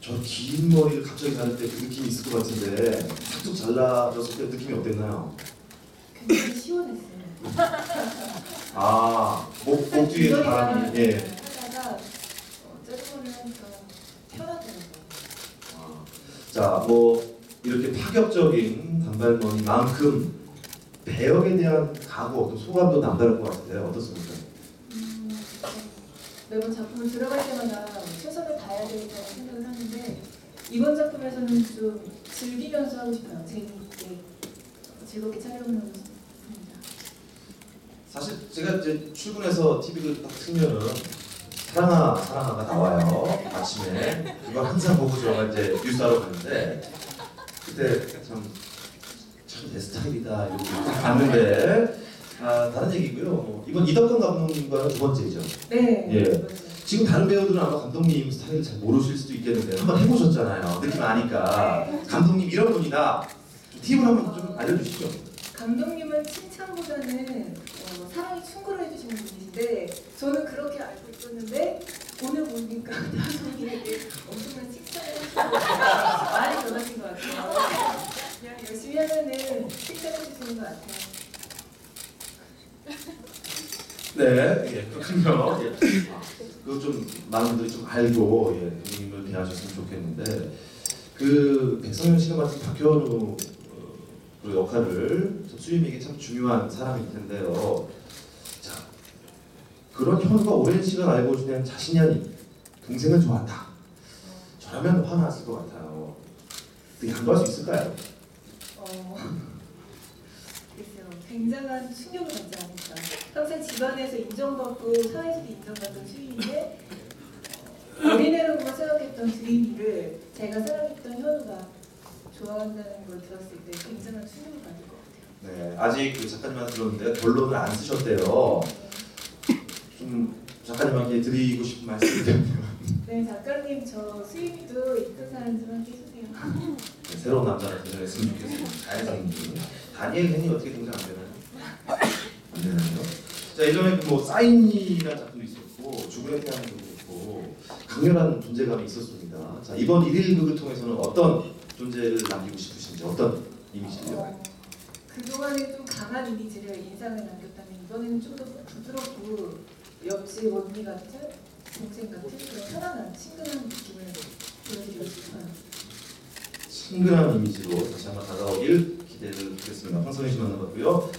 저 긴 머리를 갑자기 가를 때 그 느낌이 있을 것 같은데 싹둑 잘라졌을 때 느낌이 어땠나요? 굉장히 시원했어요. 아, 목, 목 뒤에 바람이, 예. 하다가 어, 쩌리머리를 하니까 편하더라고요. 아, 자, 뭐, 이렇게 파격적인 단발머리만큼 배역에 대한 각오, 또 소감도 남다를 것 같은데 어떻습니까? 음, 매번 작품을 들어갈 때마다 최선을 다해야 되겠다는 생각을 하는데 이번 작품에서는 좀 즐기면서 하고 싶어요. 재미있게 즐겁게 촬영을 하고 싶습니다. 사실 제가 이제 출근해서 TV를 딱 틀면은 사랑아 사랑아가 나와요 아침에 그거 항상 보고 제가 이제 뉴스하러 가는데 그때 참 참 내 스타일이다 이러고 딱 봤는데 아 다른 얘기고요 뭐, 이번 이덕근 감독님과는 두 번째죠 네. 예. 맞아요. 지금 다른 배우들은 아마 감독님 스타일을 잘 모르실 수도 있겠는데 한번 해보셨잖아요 느낌 아니까 감독님 이런 분이다 좀 팁을 한번 좀 알려주시죠 감독님은 칭찬보다는 어, 사랑이 충고를 해주시는 분이신데 저는 그렇게 알고 있었는데 오늘 보니까 다솜이에게 엄청난 칭찬을 해주시고 많이 변하신 것 같아요. 그냥 열심히 하면은 칭찬해 주시는 것 같아요. 네, 예, 그렇군요. 예. 아, 그거 좀 많은 분들이 좀 알고 예, 감독님을 대하셨으면 좋겠는데 그 백성현 씨가 맡은 박현우 어, 그 역할을 저 수임에게 참 중요한 사람일 텐데요. 자, 그런 현우가 오랜 시간 알고 지낸 자신이 아닌 동생을 좋아한다. 저라면 화났을 것 같아요. 어떻게 양보할 수 있을까요? 어, 글쎄요. 굉장한 충격을 받지 않을까. 평생 집안에서 인정받고 사회에서도 인정받던 수인인데 어, 어린애라고만 생각했던 주인이를 제가 사랑했던 현우가 좋아한다는 걸 들었을 때 굉장한 충격을 받을 것 같아요. 네, 아직 그 작가님한테 들었는데 결론을 안 쓰셨대요. 좀 작가님한테 드리고 싶은 말씀이 있다면 네, 작가님 저 수임이도 이쁜 사람 좀 함께 해주세요. 네, 새로운 남자를 등장했으면 좋겠습니다. 잘생긴 다니엘 헨이 어떻게 등장 안 되나요? 안 되나요? 자 예전에 그뭐 사인이라는 작품도 있었고 죽음의 태양도 그렇고 강렬한 존재감이 있었습니다. 자 이번 1일 극을 통해서는 어떤 존재를 남기고 싶으신지 어떤 이미지를 어, 그동안에 좀 강한 이미지를 인상을 남겼다면 이번에는 좀 더 부드럽고 옆집 언니 같은 동생 같은 그런 편안한 친근한 느낌을 보여드리고 싶어요. 친근한 이미지로 다시 한번 다가오길 기대를 하겠습니다. 황선희 씨 만나봤고요.